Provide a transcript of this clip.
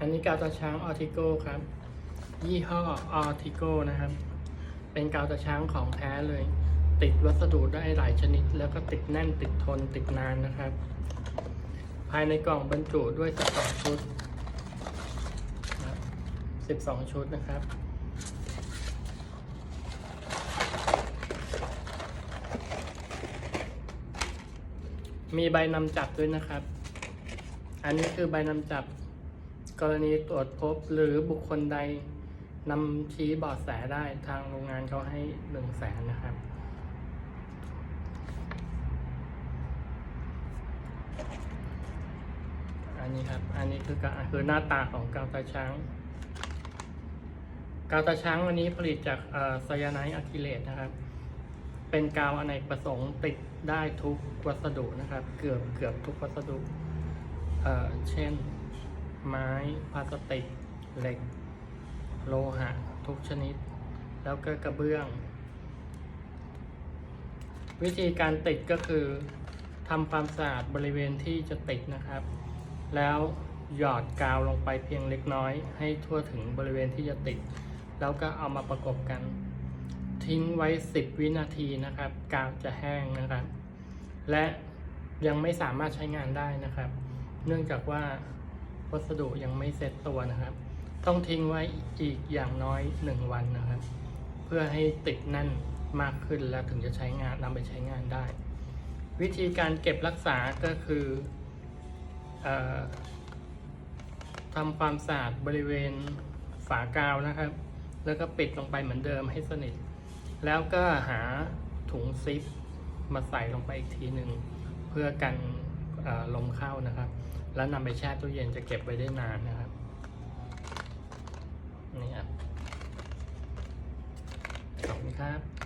อันนี้กาวตาช้างออทิโก้ครับ ยี่ห้อออทิโก้นะครับ เป็นกาวตาช้างของแท้เลย ติดวัสดุได้หลายชนิด แล้วก็ติดแน่นติดทนติดนานนะครับ ภายในกล่องบรรจุด้วย 12 ชุดนะ12 ชุดนะครับมีใบนำจับด้วยนะครับ อันนี้คือใบนำจับ กรณีตรวจพบหรือบุคคลใดนำชี้บาะแสได้ทางโรงงานเขาให้หนึ่งแสนนะครับ อันนี้ครับ อันนี้คือกะคือหน้าตาของกาวตาช้าง กาวตาช้างวันนี้ผลิตจากไซยาไนอะคริเลตนะครับ เป็นกาวอเนกประสงค์ติดได้ทุกวัสดุนะครับ เกือบเกือบทุกวัสดุ เช่น ไม้พลาสติก เหล็ก โลหะ ทุกชนิด แล้วก็กระเบื้อง วิธีการติดก็คือทำความสะอาดบริเวณที่จะติดนะครับ แล้วหยอดกาวลงไปเพียงเล็กน้อย ให้ทั่วถึงบริเวณที่จะติด แล้วก็เอามาประกบกัน ทิ้งไว้ 10 วินาทีนะครับ กาวจะแห้งนะครับ และยังไม่สามารถใช้งานได้นะครับ เนื่องจากว่า วัสดุยังไม่เซ็ตตัวนะครับ ต้องทิ้งไว้อีกอย่างน้อย 1 วันนะครับ เพื่อให้ติดแน่นมากขึ้นแล้วถึงจะใช้งานนำไปใช้งานได้ วิธีการเก็บรักษาก็คืออทำความสะอาดบริเวณฝากาวนะครับ แล้วก็ปิดลงไปเหมือนเดิมให้สนิท แล้วก็หาถุงซิปมาใส่ลงไปอีกทีหนึ่งเพื่อกัน ลมเข้านะครับ แล้วนำไปแช่ตู้เย็นจะเก็บไว้ได้นานนะครับนี่ครับขอบคุณครับ